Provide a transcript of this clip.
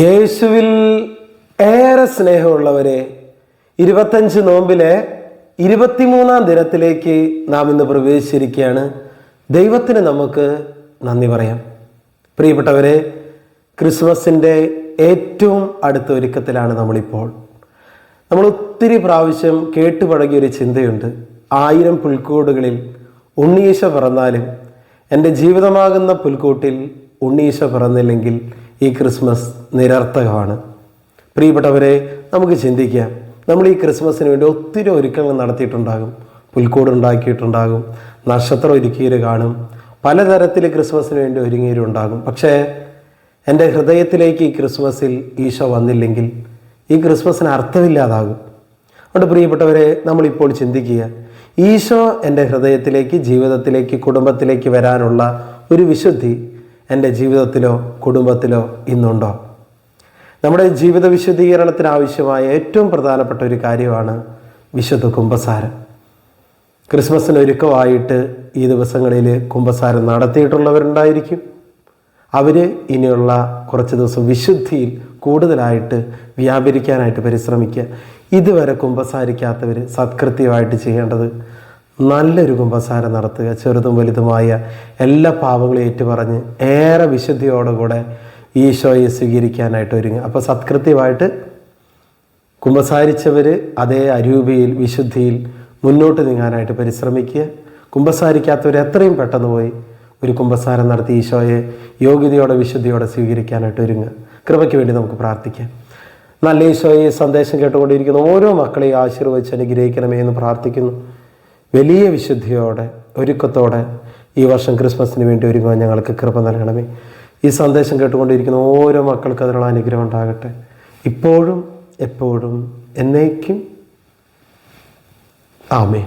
യേശുവിൽ ഏറെ സ്നേഹമുള്ളവരെ ഇരുപത്തഞ്ച് നോമ്പിലെ ഇരുപത്തിമൂന്നാം ദിനത്തിലേക്ക് നാം ഇന്ന് പ്രവേശിച്ചിരിക്കുകയാണ്. ദൈവത്തിന് നമുക്ക് നന്ദി പറയാം. പ്രിയപ്പെട്ടവരെ ക്രിസ്മസിന്റെ ഏറ്റവും അടുത്ത ഒരുക്കത്തിലാണ് നമ്മളിപ്പോൾ. നമ്മൾ ഒത്തിരി പ്രാവശ്യം കേട്ടുപഴകിയ ഒരു ചിന്തയുണ്ട്. ആയിരം പുൽക്കൂടുകളിൽ ഉണ്ണീശ പിറന്നാലും എന്റെ ജീവിതമാകുന്ന പുൽക്കൂട്ടിൽ ഉണ്ണീശ പിറന്നില്ലെങ്കിൽ ഈ ക്രിസ്മസ് നിരർത്ഥകമാണ്. പ്രിയപ്പെട്ടവരെ നമുക്ക് ചിന്തിക്കാം. നമ്മൾ ഈ ക്രിസ്മസിന് വേണ്ടി ഒത്തിരി ഒരുക്കങ്ങൾ നടത്തിയിട്ടുണ്ടാകും. പുൽക്കൂട് ഉണ്ടാക്കിയിട്ടുണ്ടാകും. നക്ഷത്രം ഒരുക്കിയത് കാണും. പലതരത്തിൽ ക്രിസ്മസിന് വേണ്ടി ഒരുങ്ങിയിട്ടുണ്ടാകും പക്ഷേ എന്റെ ഹൃദയത്തിലേക്ക് ഈ ക്രിസ്മസിൽ ഈശോ വന്നില്ലെങ്കിൽ ഈ ക്രിസ്മസിന് അർത്ഥമില്ലാതാകും. അതുകൊണ്ട് പ്രിയപ്പെട്ടവരെ നമ്മളിപ്പോൾ ചിന്തിക്കുക. ഈശോ എന്റെ ഹൃദയത്തിലേക്ക് ജീവിതത്തിലേക്ക് കുടുംബത്തിലേക്ക് വരാനുള്ള ഒരു വിശുദ്ധി എന്റെ ജീവിതത്തിലോ കുടുംബത്തിലോ ഇന്നുണ്ടോ? നമ്മുടെ ജീവിത വിശുദ്ധീകരണത്തിന് ആവശ്യമായ ഏറ്റവും പ്രധാനപ്പെട്ട ഒരു കാര്യമാണ് വിശുദ്ധ കുംഭസാരം. ക്രിസ്മസിന് ഒരുക്കമായിട്ട് ഈ ദിവസങ്ങളിൽ കുംഭസാരം നടത്തിയിട്ടുള്ളവരുണ്ടായിരിക്കും. അവർ ഇനിയുള്ള കുറച്ച് ദിവസം വിശുദ്ധിയിൽ കൂടുതലായിട്ട് വ്യാപരിക്കാനായിട്ട് പരിശ്രമിക്കുക. ഇതുവരെ കുംഭസാരിക്കാത്തവർ സത്കൃത്യമായിട്ട് ചെയ്യേണ്ടത് നല്ലൊരു കുംഭസാരം നടത്തുക ചെറുതും വലുതുമായ എല്ലാ പാപങ്ങളും ഏറ്റുപറഞ്ഞ് ഏറെ വിശുദ്ധിയോടുകൂടെ ഈശോയെ സ്വീകരിക്കാനായിട്ട് ഒരുങ്ങുക. അപ്പോൾ സത്കൃത്യമായിട്ട് കുമ്പസാരിച്ചവർ അതേ അരൂപയിൽ വിശുദ്ധിയിൽ മുന്നോട്ട് നീങ്ങാനായിട്ട് പരിശ്രമിക്കുക. കുമ്പസാരിക്കാത്തവർ എത്രയും പെട്ടെന്ന് പോയി ഒരു കുമ്പസാരം നടത്തി ഈശോയെ യോഗ്യതയോടെ വിശുദ്ധിയോടെ സ്വീകരിക്കാനായിട്ട് ഒരുങ്ങുക. കൃപയ്ക്ക് വേണ്ടി നമുക്ക് പ്രാർത്ഥിക്കാം. നല്ല ഈശോയെ സന്ദേശം കേട്ടുകൊണ്ടിരിക്കുന്ന ഓരോ മക്കളെയും ആശീർവദിച്ച് അനുഗ്രഹിക്കണമേ എന്ന് പ്രാർത്ഥിക്കുന്നു. വലിയ വിശുദ്ധിയോടെ ഒരുക്കത്തോടെ ഈ വർഷം ക്രിസ്മസിന് വേണ്ടി ഒരുങ്ങുവാൻ ഞങ്ങൾക്ക് കൃപ നൽകണമേ. ഈ സന്ദേശം കേട്ടുകൊണ്ടിരിക്കുന്ന ഓരോ മക്കൾക്ക് അതിനുള്ള അനുഗ്രഹം ഉണ്ടാകട്ടെ. ഇപ്പോഴും എപ്പോഴും എന്നേക്കും. ആമേ